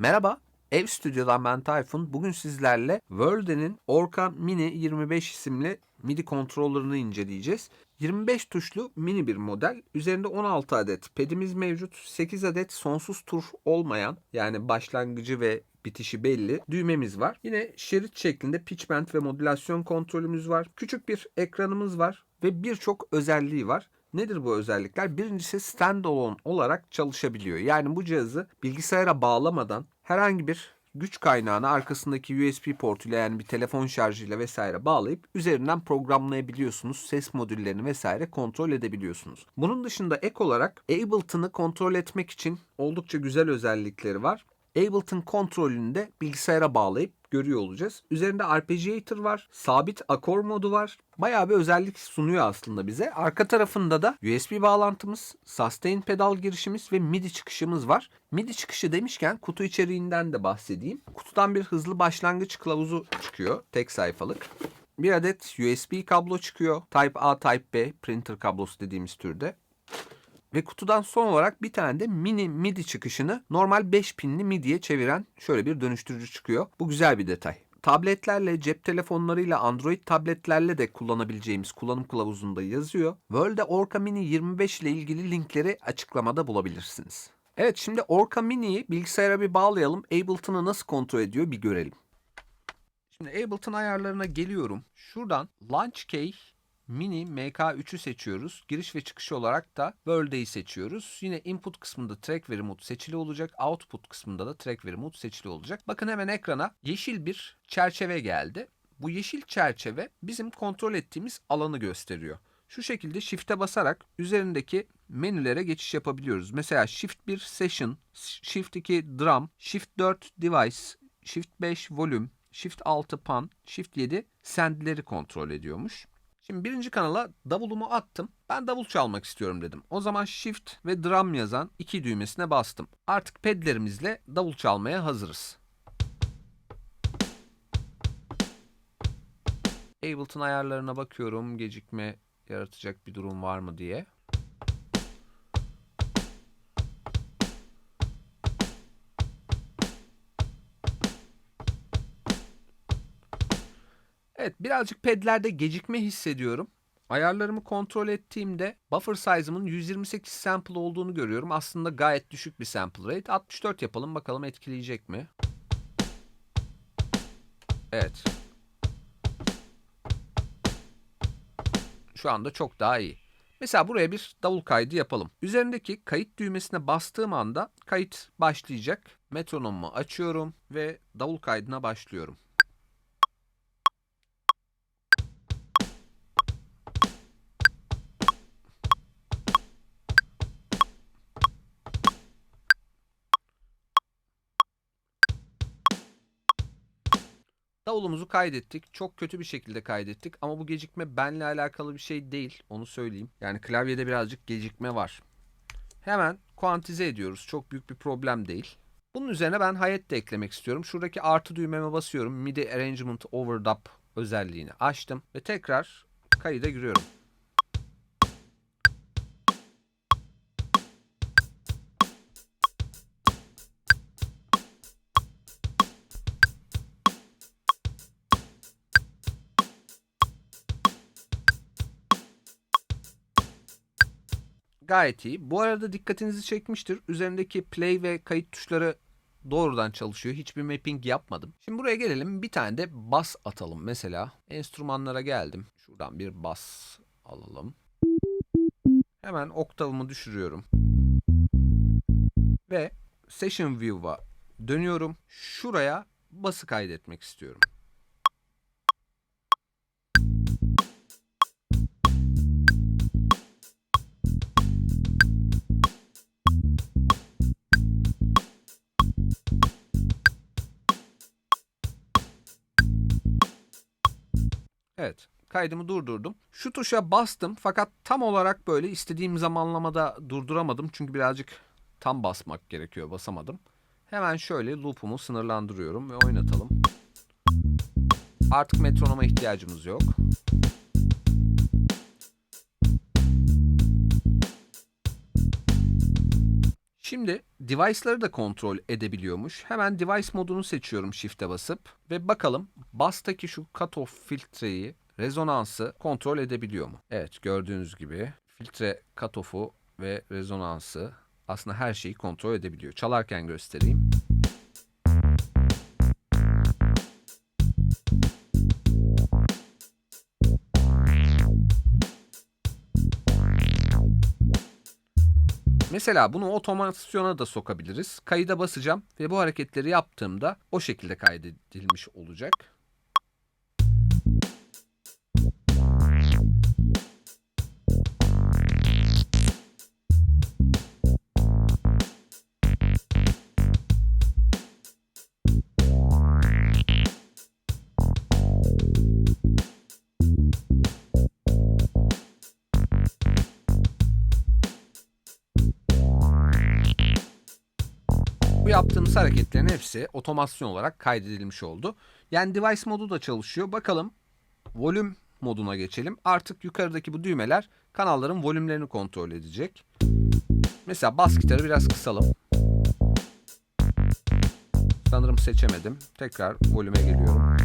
Merhaba, Ev Stüdyo'dan ben Tayfun. Bugün sizlerle Worlde'nin Orca Mini 25 isimli MIDI kontrollerini inceleyeceğiz. 25 tuşlu mini bir model. Üzerinde 16 adet pedimiz mevcut. 8 adet sonsuz tur olmayan yani başlangıcı ve bitişi belli düğmemiz var. Yine şerit şeklinde pitch bend ve modülasyon kontrolümüz var. Küçük bir ekranımız var ve birçok özelliği var. Nedir bu özellikler? Birincisi standalone olarak çalışabiliyor. Yani bu cihazı bilgisayara bağlamadan herhangi bir güç kaynağını arkasındaki USB portuyla yani bir telefon şarjıyla vesaire bağlayıp üzerinden programlayabiliyorsunuz. Ses modüllerini vesaire kontrol edebiliyorsunuz. Bunun dışında ek olarak Ableton'ı kontrol etmek için oldukça güzel özellikleri var. Ableton kontrolünü de bilgisayara bağlayıp görüyor olacağız. Üzerinde arpeggiator var, sabit akor modu var. Bayağı bir özellik sunuyor aslında bize. Arka tarafında da USB bağlantımız, sustain pedal girişimiz ve MIDI çıkışımız var. MIDI çıkışı demişken kutu içeriğinden de bahsedeyim. Kutudan bir hızlı başlangıç kılavuzu çıkıyor, tek sayfalık. Bir adet USB kablo çıkıyor. Type A, Type B printer kablosu dediğimiz türde. Ve kutudan son olarak bir tane de mini MIDI çıkışını normal 5 pinli MIDI'ye çeviren şöyle bir dönüştürücü çıkıyor. Bu güzel bir detay. Tabletlerle, cep telefonlarıyla, Android tabletlerle de kullanabileceğimiz kullanım kılavuzunda yazıyor. World'de Orca Mini 25 ile ilgili linkleri açıklamada bulabilirsiniz. Evet şimdi Orca Mini'yi bilgisayara bir bağlayalım. Ableton'ı nasıl kontrol ediyor bir görelim. Şimdi Ableton ayarlarına geliyorum. Şuradan Launch Key Mini MK3'ü seçiyoruz. Giriş ve çıkış olarak da World'e'yi seçiyoruz. Yine input kısmında track ve remote seçili olacak. Output kısmında da track ve remote seçili olacak. Bakın hemen ekrana yeşil bir çerçeve geldi. Bu yeşil çerçeve bizim kontrol ettiğimiz alanı gösteriyor. Şu şekilde shift'e basarak üzerindeki menülere geçiş yapabiliyoruz. Mesela shift 1 session, shift 2 drum, shift 4 device, shift 5 volume, shift 6 pan, shift 7 sendleri kontrol ediyormuş. Şimdi birinci kanala davulumu attım. Ben davul çalmak istiyorum dedim. O zaman shift ve drum yazan iki düğmesine bastım. Artık pedlerimizle davul çalmaya hazırız. Ableton ayarlarına bakıyorum. Gecikme yaratacak bir durum var mı diye. Evet birazcık pedlerde gecikme hissediyorum. Ayarlarımı kontrol ettiğimde buffer size'ımın 128 sample olduğunu görüyorum. Aslında gayet düşük bir sample rate. 64 yapalım bakalım etkileyecek mi? Evet. Şu anda çok daha iyi. Mesela buraya bir davul kaydı yapalım. Üzerindeki kayıt düğmesine bastığım anda kayıt başlayacak. Metronomumu açıyorum ve davul kaydına başlıyorum. Davulumuzu kaydettik. Çok kötü bir şekilde kaydettik ama bu gecikme benle alakalı bir şey değil. Onu söyleyeyim. Yani klavyede birazcık gecikme var. Hemen kuantize ediyoruz. Çok büyük bir problem değil. Bunun üzerine ben hayet de eklemek istiyorum. Şuradaki artı düğmeme basıyorum. MIDI Arrangement Overdub özelliğini açtım ve tekrar kayıda giriyorum. Gayet iyi. Bu arada dikkatinizi çekmiştir. Üzerindeki play ve kayıt tuşları doğrudan çalışıyor. Hiçbir mapping yapmadım. Şimdi buraya gelelim. Bir tane de bas atalım. Mesela enstrümanlara geldim. Şuradan bir bas alalım. Hemen oktavımı düşürüyorum. Ve Session View'a dönüyorum. Şuraya bası kaydetmek istiyorum. Evet. Kaydımı durdurdum. Şu tuşa bastım fakat tam olarak böyle istediğim zamanlamada durduramadım. Çünkü birazcık tam basmak gerekiyor. Basamadım. Hemen şöyle loop'umu sınırlandırıyorum ve oynatalım. Artık metronoma ihtiyacımız yok. Şimdi device'ları da kontrol edebiliyormuş. Hemen device modunu seçiyorum shift'e basıp ve bakalım bastaki şu cutoff filtreyi, rezonansı kontrol edebiliyor mu? Evet gördüğünüz gibi filtre cutoff'u ve rezonansı aslında her şeyi kontrol edebiliyor. Çalarken göstereyim. Mesela bunu otomasyona da sokabiliriz. Kayıda basacağım ve bu hareketleri yaptığımda o şekilde kaydedilmiş olacak. Bu yaptığımız hareketlerin hepsi otomasyon olarak kaydedilmiş oldu. Yani device modu da çalışıyor. Bakalım volüm moduna geçelim. Artık yukarıdaki bu düğmeler kanalların volümlerini kontrol edecek. Mesela bas gitarı biraz kısalım. Sanırım seçemedim. Tekrar volüme geliyorum.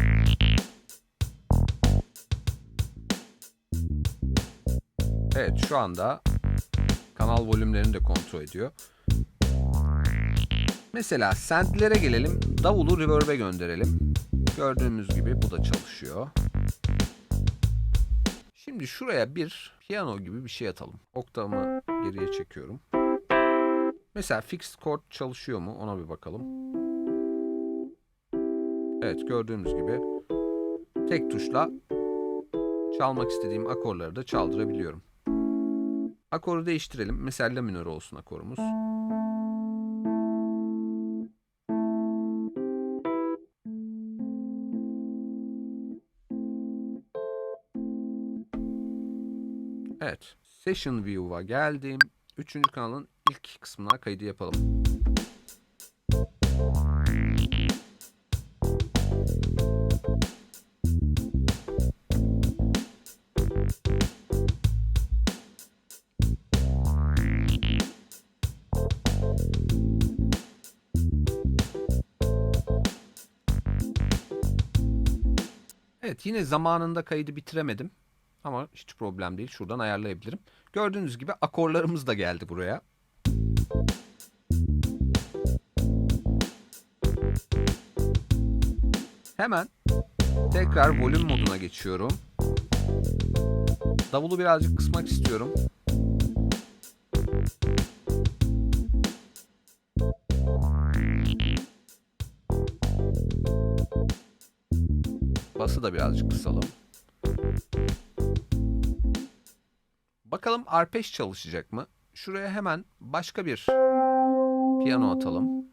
Evet şu anda kanal volümlerini de kontrol ediyor. Mesela sendlere gelelim. Davulu reverb'e gönderelim. Gördüğümüz gibi bu da çalışıyor. Şimdi şuraya bir piyano gibi bir şey atalım. Oktavımı geriye çekiyorum. Mesela fixed chord çalışıyor mu ona bir bakalım. Evet gördüğümüz gibi tek tuşla çalmak istediğim akorları da çaldırabiliyorum. Akoru değiştirelim. Mesela la minör olsun akorumuz. Evet. Session View'a geldim. Üçüncü kanalın ilk kısmına kaydı yapalım. Evet yine zamanında kaydı bitiremedim. Ama hiç problem değil. Şuradan ayarlayabilirim. Gördüğünüz gibi akorlarımız da geldi buraya. Hemen tekrar volüm moduna geçiyorum. Davulu birazcık kısmak istiyorum. Bası da birazcık kısalım. Bakalım arpej çalışacak mı? Şuraya hemen başka bir piyano atalım.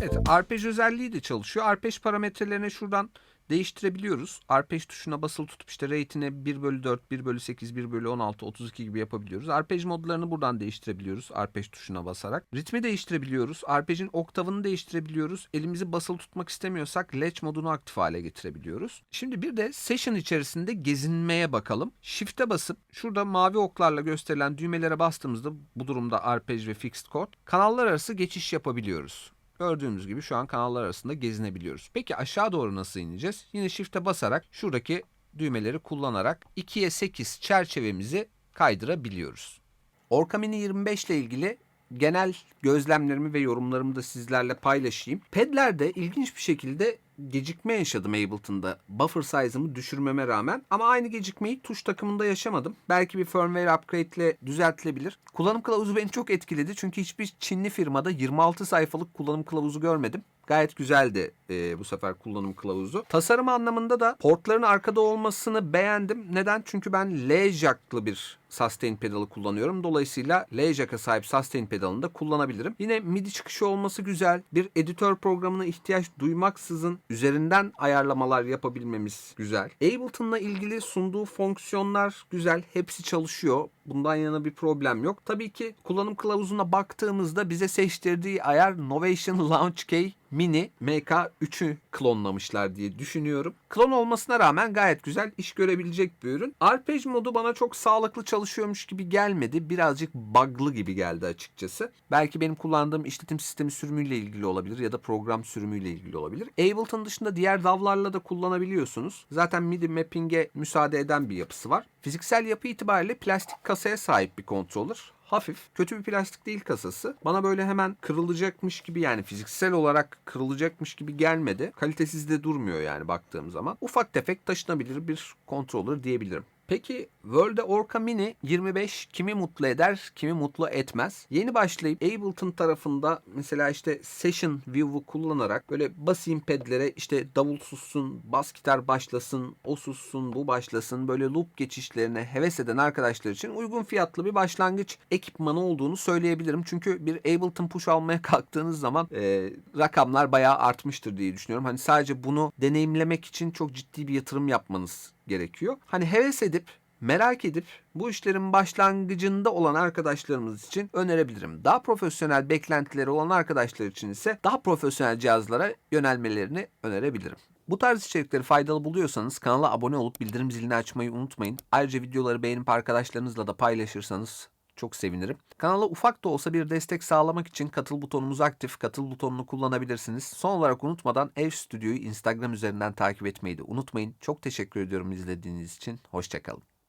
Evet, arpej özelliği de çalışıyor. Arpej parametrelerini şuradan değiştirebiliyoruz. Arpej tuşuna basılı tutup işte rate'ine 1 bölü 4, 1 bölü 8, 1 bölü 16, 32 gibi yapabiliyoruz. Arpej modlarını buradan değiştirebiliyoruz. Arpej tuşuna basarak. Ritmi değiştirebiliyoruz. Arpejin oktavını değiştirebiliyoruz. Elimizi basılı tutmak istemiyorsak latch modunu aktif hale getirebiliyoruz. Şimdi bir de session içerisinde gezinmeye bakalım. Shift'e basıp şurada mavi oklarla gösterilen düğmelere bastığımızda bu durumda arpej ve fixed chord kanallar arası geçiş yapabiliyoruz. Gördüğümüz gibi şu an kanallar arasında gezinebiliyoruz. Peki aşağı doğru nasıl ineceğiz? Yine shift'e basarak şuradaki düğmeleri kullanarak 2'ye 8 çerçevemizi kaydırabiliyoruz. Orca Mini 25 ile ilgili genel gözlemlerimi ve yorumlarımı da sizlerle paylaşayım. Pedlerde ilginç bir şekilde gecikme yaşadım Ableton'da. Buffer size'ımı düşürmeme rağmen ama aynı gecikmeyi tuş takımında yaşamadım. Belki bir firmware upgrade ile düzeltilebilir. Kullanım kılavuzu beni çok etkiledi çünkü hiçbir Çinli firmada 26 sayfalık kullanım kılavuzu görmedim. Gayet güzeldi e, bu sefer kullanım kılavuzu. Tasarım anlamında da portların arkada olmasını beğendim. Neden? Çünkü ben L jacklı bir sustain pedalı kullanıyorum. Dolayısıyla L sahip sustain pedalını da kullanabilirim. Yine MIDI çıkışı olması güzel. Bir editör programına ihtiyaç duymaksızın üzerinden ayarlamalar yapabilmemiz güzel. Ableton'la ilgili sunduğu fonksiyonlar güzel. Hepsi çalışıyor. Bundan yana bir problem yok. Tabii ki kullanım kılavuzuna baktığımızda bize seçtirdiği ayar Novation Launch Key Mini MK3'ü klonlamışlar diye düşünüyorum. Klon olmasına rağmen gayet güzel iş görebilecek bir ürün. Arpej modu bana çok sağlıklı çalışıyormuş gibi gelmedi. Birazcık bug'lı gibi geldi açıkçası. Belki benim kullandığım işletim sistemi sürümüyle ilgili olabilir ya da program sürümüyle ilgili olabilir. Ableton dışında diğer DAW'larla da kullanabiliyorsunuz. Zaten MIDI mapping'e müsaade eden bir yapısı var. Fiziksel yapı itibariyle plastik kasaya sahip bir controller hafif. Kötü bir plastik değil kasası. Bana böyle hemen kırılacakmış gibi yani fiziksel olarak kırılacakmış gibi gelmedi. Kalitesiz de durmuyor yani baktığım zaman. Ufak tefek taşınabilir bir controller diyebilirim. Peki World'e Orca Mini 25 kimi mutlu eder, kimi mutlu etmez? Yeni başlayıp Ableton tarafında mesela işte Session View'u kullanarak böyle basayım pedlere işte davul sussun, bas gitar başlasın, o sussun, bu başlasın böyle loop geçişlerine heves eden arkadaşlar için uygun fiyatlı bir başlangıç ekipmanı olduğunu söyleyebilirim. Çünkü bir Ableton Push almaya kalktığınız zaman e, rakamlar bayağı artmıştır diye düşünüyorum. Hani sadece bunu deneyimlemek için çok ciddi bir yatırım yapmanız gerekiyor. Hani heves edip merak edip bu işlerin başlangıcında olan arkadaşlarımız için önerebilirim. Daha profesyonel beklentileri olan arkadaşlar için ise daha profesyonel cihazlara yönelmelerini önerebilirim. Bu tarz içerikleri faydalı buluyorsanız kanala abone olup bildirim zilini açmayı unutmayın. Ayrıca videoları beğenip arkadaşlarınızla da paylaşırsanız çok sevinirim. Kanala ufak da olsa bir destek sağlamak için katıl butonumuz aktif. Katıl butonunu kullanabilirsiniz. Son olarak unutmadan Ev Stüdyo'yu Instagram üzerinden takip etmeyi de unutmayın. Çok teşekkür ediyorum izlediğiniz için. Hoşçakalın.